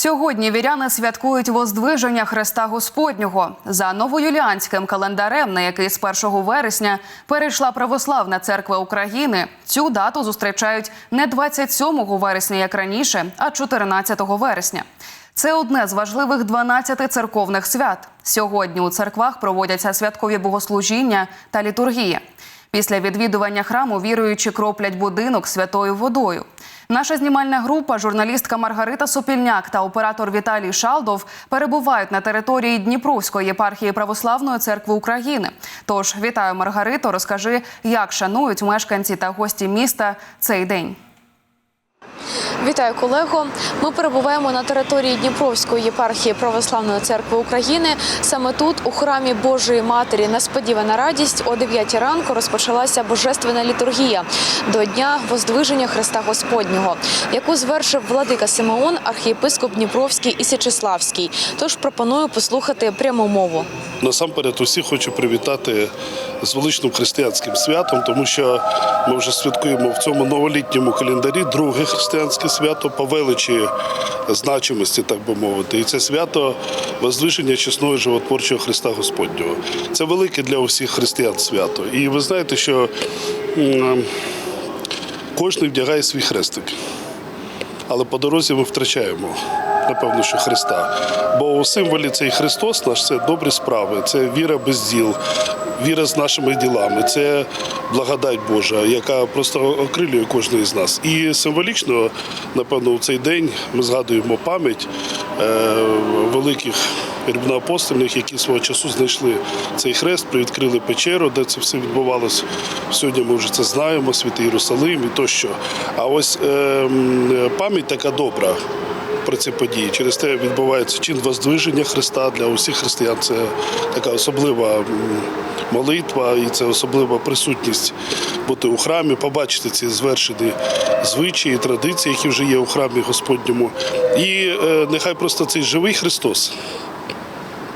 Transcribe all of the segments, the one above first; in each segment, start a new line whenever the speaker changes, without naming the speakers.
Сьогодні віряни святкують воздвиження Христа Господнього за новоюліанським календарем, на який з 1 вересня перейшла православна церква України. Цю дату зустрічають не 27 вересня, як раніше, а 14 вересня. Це одне з важливих 12 церковних свят. Сьогодні у церквах проводяться святкові богослужіння та літургія. Після відвідування храму віруючі кроплять будинок святою водою. Наша знімальна група, журналістка Маргарита Сопільняк та оператор Віталій Шалдов перебувають на території Дніпровської єпархії Православної церкви України. Тож вітаю Маргарито. Розкажи, як шанують мешканці та гості міста цей день.
Вітаю колего. Ми перебуваємо на території Дніпровської єпархії Православної церкви України. Саме тут, у храмі Божої Матері, несподівана радість о 9 ранку розпочалася божественна літургія до дня воздвиження Христа Господнього, яку звершив владика Симеон, архієпископ Дніпровський і Січеславський. Тож пропоную послухати пряму мову.
Насамперед усіх хочу привітати з величним християнським святом, тому що ми вже святкуємо в цьому новолітньому календарі друге християнське свято по величі значимості, так би мовити. І це свято возвишення чесного животворчого Христа Господнього. Це велике для усіх християн свято. І ви знаєте, що кожен вдягає свій хрестик. Але по дорозі ми втрачаємо, напевно, що Христа. Бо у символі цей Христос наш це добрі справи, це віра без діл, віра з нашими ділами, це благодать Божа, яка просто окрилює кожного з нас. І символічно, напевно, у цей день ми згадуємо пам'ять е, великих рівноапостольних, які свого часу знайшли цей хрест, привідкрили печеру, де це все відбувалося. Сьогодні ми вже це знаємо, святий Єрусалим і тощо. А ось е, пам'ять така добра. Про ці події через те відбувається чин воздвиження Христа для усіх християн. Це така особлива молитва і це особлива присутність бути у храмі, побачити ці звершені звичаї, традиції, які вже є у храмі Господньому. І е, нехай просто цей живий Христос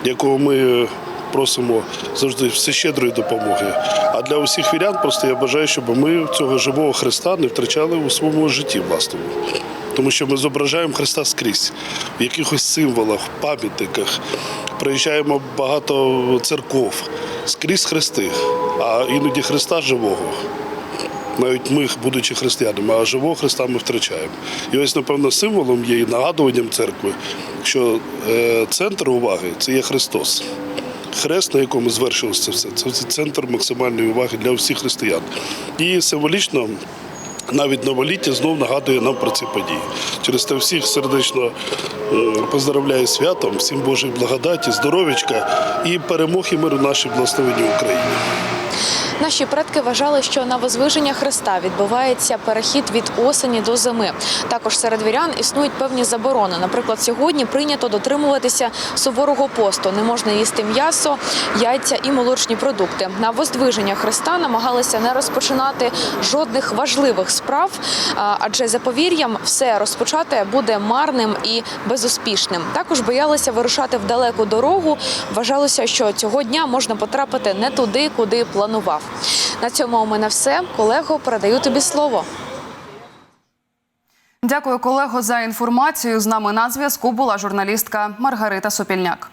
якого ми просимо завжди всещедрої допомоги. А для усіх вірян просто я бажаю, щоб ми цього живого Христа не втрачали у своєму житті власному. Тому що ми зображаємо Христа скрізь, в якихось символах, пам'ятниках. Приїжджаємо багато церков, скрізь хрести, а іноді Христа живого. Навіть ми, будучи християнами, а живого Христа ми втрачаємо. І ось, напевно, символом є і нагадуванням церкви, що е, центр уваги це є Христос. Хрест, на якому звершилося все, це центр максимальної уваги для всіх християн. І символічно навіть новоліття знов нагадує нам про ці події. Через те всіх сердечно е, поздравляю святом, всім Божої благодаті, здоров'ячка і перемог і миру нашій благословенній Україні.
Наші предки вважали, що на возвиження Христа відбувається перехід від осені до зими. Також серед вірян існують певні заборони. Наприклад, сьогодні прийнято дотримуватися суворого посту. Не можна їсти м'ясо, яйця і молочні продукти. На воздвиження Христа намагалися не розпочинати жодних важливих справ, адже за повір'ям все розпочати буде марним і безуспішним. Також боялися вирушати в далеку дорогу. Вважалося, що цього дня можна потрапити не туди, куди планував. На цьому у мене все. Колего, передаю тобі слово.
Дякую, колего, за інформацію. З нами на зв'язку була журналістка Маргарита Сопільняк.